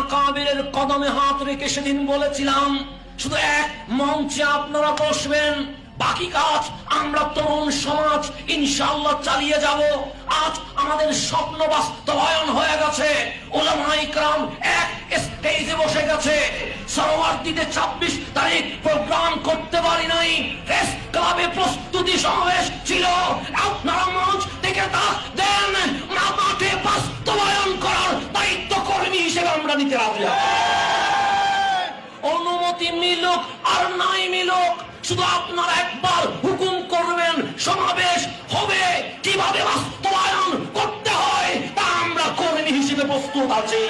আকাবিরের কদমে হাত রেখে সেদিন বলেছিলাম, শুধু এক মঞ্চে আপনারা বসবেন, বাকি কাজ আমরা তরুণ সমাজ ইনশাআল্লাহ চালিয়ে যাব। আজ আমাদের স্বপ্ন বাস্তবায়ন হয়ে গেছে। এক স্টেজে বসে গেছে। সরোয়ার্দিতে ছাব্বিশ তারিখ প্রোগ্রাম করতে পারি নাই। প্রেস ক্লাবে প্রস্তুতি সমাবেশ ছিল। আছি। অনুমতি মিলুক আর নাই মিলুক, শুধু আপনারা একবার হুকুম করবেন, সমাবেশ হবে। কীভাবে বাস্তবায়ন করতে হয় তা আমরা কর্মী হিসেবে প্রস্তুত আছি।